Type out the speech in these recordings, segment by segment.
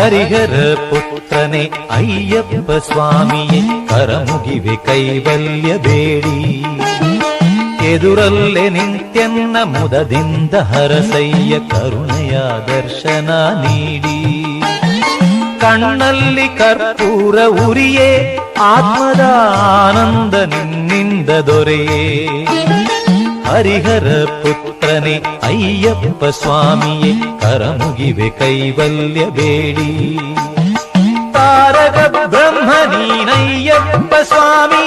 ಹರಿಹರ ಪುತ್ರನೇ ಅಯ್ಯಪ್ಪ ಸ್ವಾಮಿಯೇ ಕರಮುಗಿವೆ ಕೈವಲ್ಯ ಬೇಡಿ ಎದುರಲ್ಲೇ ನಿಂತ್ಯನ್ನ ಮುದದಿಂದ ಹರಸಯ್ಯ ಕರುಣೆಯ ದರ್ಶನ ನೀಡಿ ಕಣ್ಣಲ್ಲಿ ಕರ್ಪೂರ ಉರಿಯೇ ಆತ್ಮದ ಆನಂದ ನಿನ್ನಿಂದ ದೊರೆಯೇ ಹರಿಹರ ಪುತ್ರನೇ ಅಯ್ಯಪ್ಪ ಸ್ವಾಮಿಯೇ ಕರಮುಗಿವೆ ಕೈವಲ್ಯ ಬೇಡಿ ತಾರಕ ಬ್ರಹ್ಮ ನೀನಯ್ಯಪ್ಪ ಸ್ವಾಮಿ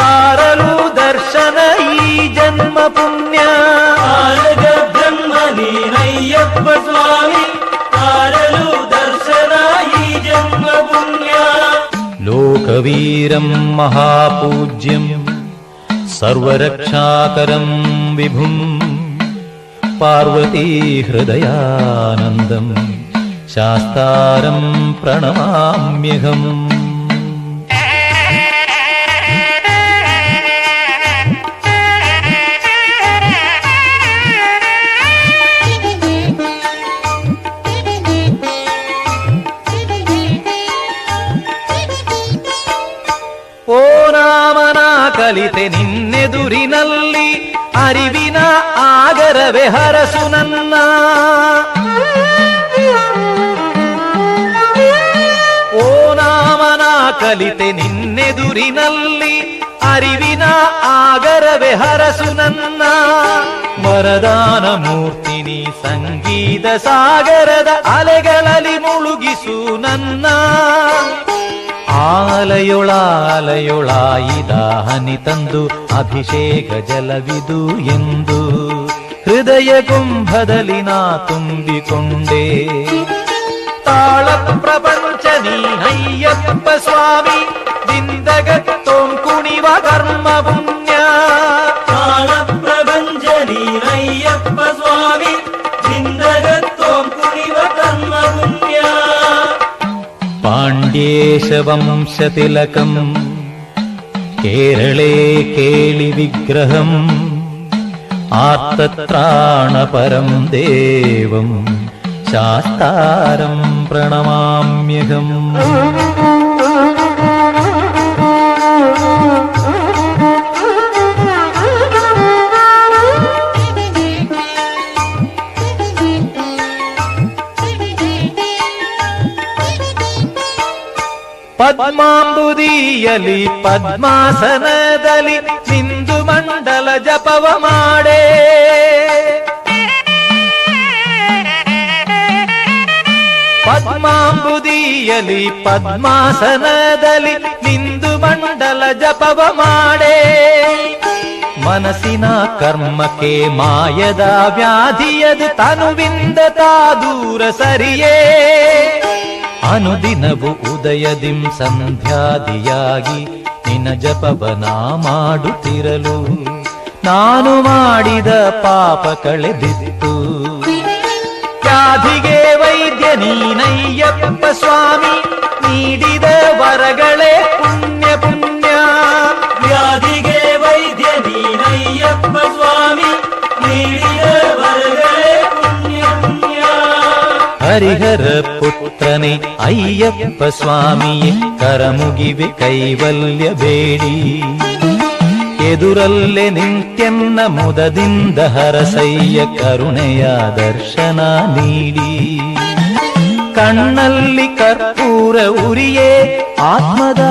ತಾರಲು ದರ್ಶನ ಈ ಜನ್ಮ ಪುಣ್ಯ ತಾರಕ ಬ್ರಹ್ಮ ನೀನಯ್ಯಪ್ಪ ಸ್ವಾಮಿ ತಾರಲು ದರ್ಶನ ಈ ಜನ್ಮ ಪುಣ್ಯ ಲೋಕವೀರಂ ಮಹಾಪೂಜ್ಯಂ ಸರ್ವರಕ್ಷಾಕರಂ ವಿಭುಂ ಪಾರ್ವತೀ ಹೃದಯಾನಂದಂ ಶಾಸ್ತಾರಂ ಪ್ರಣಮಾಮ್ಯಹಂ ಓ ರಾಮನ ಕಲಿತೆ ನಿನ್ನೆದುರಿನಲ್ಲಿ ಅರಿವಿನ ಆಗರವೆ ಹರಸು ನನ್ನ. ಓ ನಾಮನ ಕಲಿತೆ ನಿನ್ನೆದುರಿನಲ್ಲಿ ಅರಿವಿನ ಆಗರವೆ ಹರಸು ನನ್ನ. ವರದಾನ ಮೂರ್ತಿನಿ ಸಂಗೀತ ಸಾಗರದ ಅಲೆಗಳಲ್ಲಿ ಮುಳುಗಿಸು ನನ್ನ. ಆಲಯೊಳಾಲಯೊಳಾಯಿದ ಹನಿ ತಂದು ಅಭಿಷೇಕ ಜಲವಿದು ಎಂದು ಹೃದಯ ಕುಂಭದಲ್ಲಿ ನಾ ತುಂಬಿಕೊಂಡೆ ತಾಳ ಪ್ರಪಂಚ ನೀನಯ್ಯಪ್ಪ ಸ್ವಾಮಿ ದಿಂದಗತ್ತೋಂ ಕುಣಿವ ಕರ್ಮ ಪುಣ್ಯ ಕಾಲ ಪ್ರಪಂಚ ನೀನಯ್ಯಪ್ಪ ಸ್ವಾಮಿ വംശതിലകം കേരളേ കേളി വിഗ്രഹം. ആർത്തത്രാണപരം ദേവം. ശാസ്താരം പ്രണമാമ്യഹം. ಪದ್ಮಾಂಬುದಿಯಲಿ, ಪದ್ಮಾಸನದಲ್ಲಿ ಸಿಂಧು ಮಂಡಲ ಜಪವ ಮಾಡೆ. ಪದ್ಮಾಂಬುದಿಯಲಿ, ಪದ್ಮಾಸನದಲ್ಲಿ ನಿಂದು ಮಂಡಲ ಜಪವ ಮಾಡೆ. ಮನಸ್ಸಿನ ಕರ್ಮಕ್ಕೆ ಮಾಯದ ವ್ಯಾಧಿಯದು ತನುವಿಂದ ದೂರ ಸರಿಯೇ. ಅನುದಿನವು ಉದಯದಿಂ ಸಂಧ್ಯಾದಿಯಾಗಿ ನಿನ ಜಪವನ ಮಾಡುತ್ತಿರಲು. ನಾನು ಮಾಡಿದ ಪಾಪ ಕಳೆದಿತ್ತು. ವ್ಯಾಧಿಗೆ ವೈದ್ಯ ನೀನಯ್ಯಪ್ಪ ಸ್ವಾಮಿ ಹರಿಹರ ಪುತ್ರನೇ ಅಯ್ಯಪ್ಪ ಸ್ವಾಮಿಯೇ ಕರಮುಗಿವೆ ಕೈವಲ್ಯ ಬೇಡಿ ಎದುರಲ್ಲೇ ನಿಂತ್ಯನ್ನ ಮುದದಿಂದ ಹರಸಯ್ಯ ಕರುಣೆಯ ದರ್ಶನ ನೀಡಿ ಕಣ್ಣಲ್ಲಿ ಕರ್ಪೂರ ಉರಿಯೇ ಆತ್ಮದ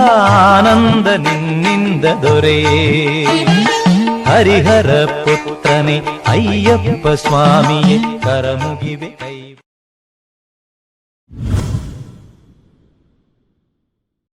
ಆನಂದ ನಿನ್ನಿಂದ ದೊರೆಯೇ ಹರಿಹರ ಪುತ್ರನೇ ಅಯ್ಯಪ್ಪ ಸ್ವಾಮಿಯೇ ಕರಮುಗಿವೆ ಕೈ